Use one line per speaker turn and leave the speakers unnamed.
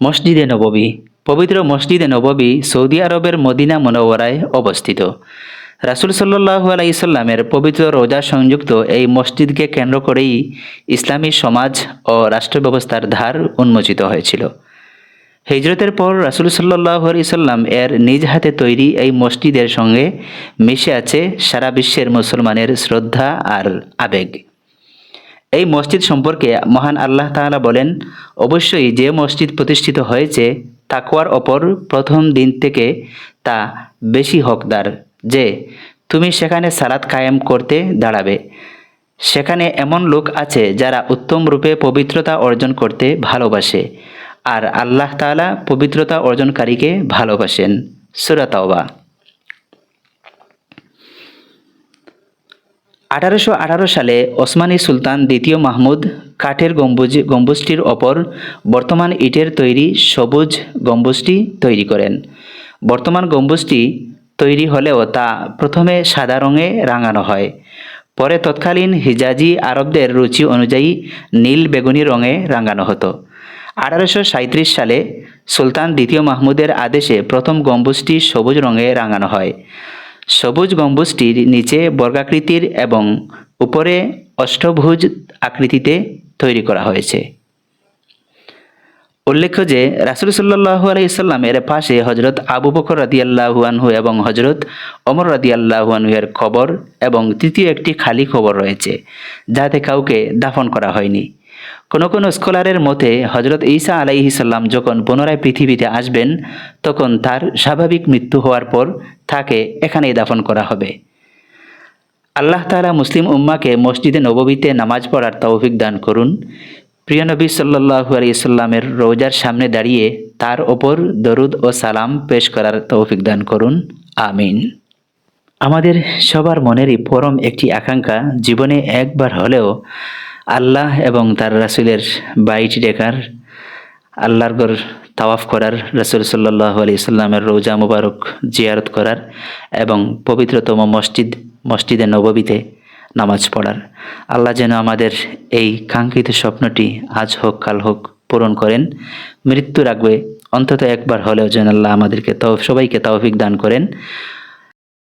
মসজিদে নববী, পবিত্র মসজিদে নববী সৌদি আরবের মদিনা মনোবরায় অবস্থিত। রাসুল সাল্লাহু আলাইসাল্লামের পবিত্র রোজা সংযুক্ত এই মসজিদকে কেন্দ্র করেই ইসলামী সমাজ ও রাষ্ট্র ব্যবস্থার ধার উন্মোচিত হয়েছিল। হিজরতের পর রাসুল সাল্লাহ সাল্লাম এর নিজ হাতে তৈরি এই মসজিদের সঙ্গে মিশে আছে সারা বিশ্বের মুসলমানের শ্রদ্ধা আর আবেগ। এই মসজিদ সম্পর্কে মহান আল্লাহ তাআলা বলেন, অবশ্যই যে মসজিদ প্রতিষ্ঠিত হয়েছে, তাকওয়ার ওপর প্রথম দিন থেকে তা বেশি হকদার, যে তুমি সেখানে সালাত কায়েম করতে দাঁড়াবে। সেখানে এমন লোক আছে যারা উত্তম রূপে পবিত্রতা অর্জন করতে ভালোবাসে আর আল্লাহ তাআলা পবিত্রতা অর্জনকারীকে ভালোবাসেন। সূরা আঠারোশো আঠারো সালে ওসমানী সুলতান দ্বিতীয় মাহমুদ কাঠের গম্বুজ গম্বুজটির ওপর বর্তমান ইটের তৈরি সবুজ গম্বুজটি তৈরি করেন। বর্তমান গম্বুজটি তৈরি হলেও তা প্রথমে সাদা রঙে রাঙানো হয়। পরে তৎকালীন হিজাজি আরবদের রুচি অনুযায়ী নীল বেগুনি রঙে রাঙানো হতো। আঠারোশো সালে সুলতান দ্বিতীয় মাহমুদের আদেশে প্রথম গম্বুজটি সবুজ রঙে রাঙানো হয়। সবুজ গম্বুজটির নিচে বর্গাকৃতির এবং উপরে অষ্টভুজ আকৃতিতে তৈরি করা হয়েছে। উল্লেখ্য যে, রাসুল সাল্লাহু আলাইসাল্লামের পাশে হজরত আবু বকর রাদিয়াল্লাহু এবং হজরত অমর রাদিয়াল্লাহু আনহু এর খবর এবং তৃতীয় একটি খালি খবর রয়েছে, যাতে কাউকে দাফন করা হয়নি। কোনো কোনো স্কলারের মতে হজরত ঈসা আলাইহি সাল্লাম যখন পুনরায় পৃথিবীতে আসবেন, তখন তার স্বাভাবিক মৃত্যু হওয়ার পর তাকে এখানেই দাফন করা হবে। আল্লাহ তাআলা মুসলিম উম্মাকে মসজিদে নববীতে নামাজ পড়ার তৌফিক দান করুন। প্রিয় নবী সাল্লাল্লাহু আলাইহি রোজার সামনে দাঁড়িয়ে তার ওপর দরুদ ও সালাম পেশ করার তৌফিক দান করুন। আমিন। আমাদের সবার মনেরই পরম একটি আকাঙ্ক্ষা, জীবনে একবার হলেও আল্লাহ এবং তার রাসুলের বাইটি ডেকার আল্লাহর তাওয়াফ করার, রসুল সাল্লাহ আলি সাল্লামের রোজা মুবারক জিয়ারত করার এবং পবিত্রতম মসজিদ, মসজিদে নববীতে নামাজ পড়ার। আল্লাহ যেন আমাদের এই কাঙ্ক্ষিত স্বপ্নটি আজ হোক, কাল হোক পূরণ করেন। মৃত্যু রাখবে, অন্তত একবার হলেও যেন আল্লাহ আমাদেরকে তাও সবাইকে তৌফিক দান করেন।